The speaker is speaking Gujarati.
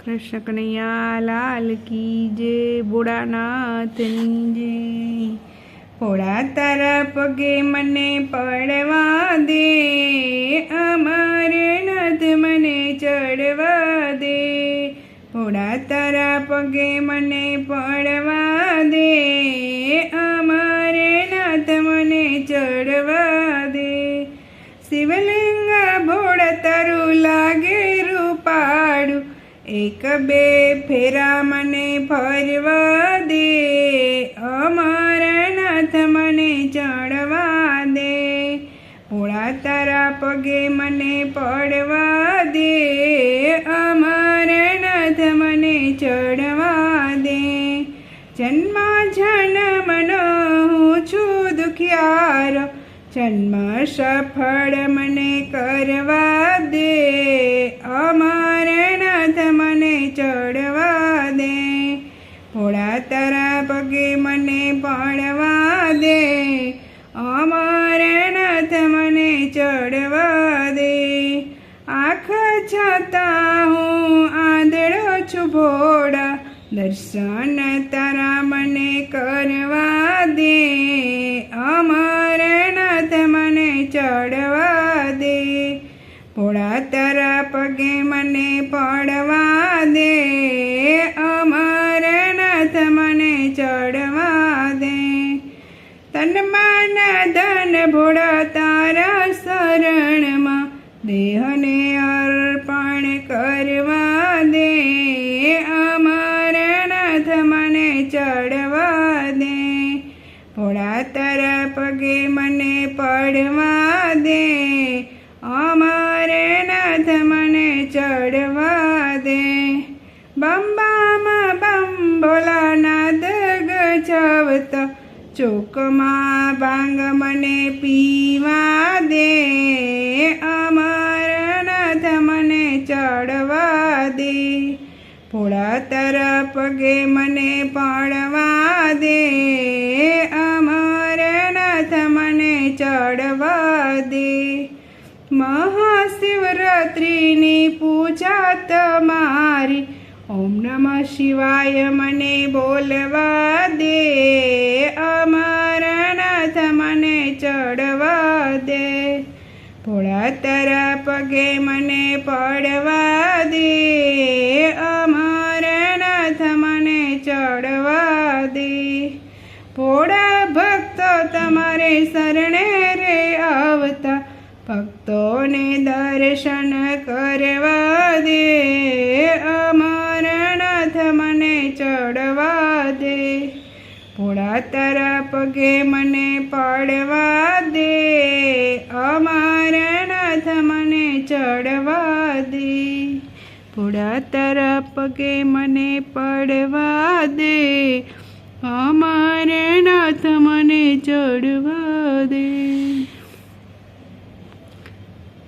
કૃષ્ણ કનૈયા લાલ કી જે ભોળાનાથની જે ભોળા તારા પગે મને પડવા દે, અમારે નાથ મને ચડવા દે. ભોળા તારા પગે મને પડવા દે, અમારે નાથ મને ચડવા દે. શિવલિંગ ભોળા તારું લાગે એક બે ફેરા મને ફરવા દે અમારા નાથ મને ચડવા દે. ભોળા તારા પગે મને પડવા દે અમારા નાથ મને ચડવા દે. જન્મ જન્મનો હું છું દુખિયાર, જન્મ સફળ મને કરવા દે. તારા પગે મને પડવા દે. અમાર નાથ મને ચડવા દે. આંખ છતાં હું આંધળો છું ભોળા. દર્શન તારા મને કરવા દે. અમાર મને ચડવા દે. ભોળા તારા પગે મને પડવા તન મન ધન ભોળા તારા શરણમાં, દેહને અર્પણ કરવા દે અમારા નાથ મને ચડવા દે. ભોળા તારા પગે મને પડવા દે અમાર નાથ ચોકમાં ભાંગ મને પીવા દે, અમરનાથ મને ચડવા દે. ભોળા તરફ પગે મને પડવા દે, અમરનાથ મને ચડવા દે. મહાશિવરાત્રિની પૂજા તમારી ઓમ નમઃ શિવાય મને બોલવા દે. ભોળા પગે મને પડવા દે. અમારા મને ચડવા દે. ભોળા ભક્તો તમારે શરણે રે આવતા ભક્તોને દર્શન કરવા દે. અમારા મને ચડવા દે. ભોળા તારા પગે મને પડવા દે. અમારા રાધા ચડવા દે ભોળા તરફ કે મને પડવા દે અમારે નાથ મને ચડવા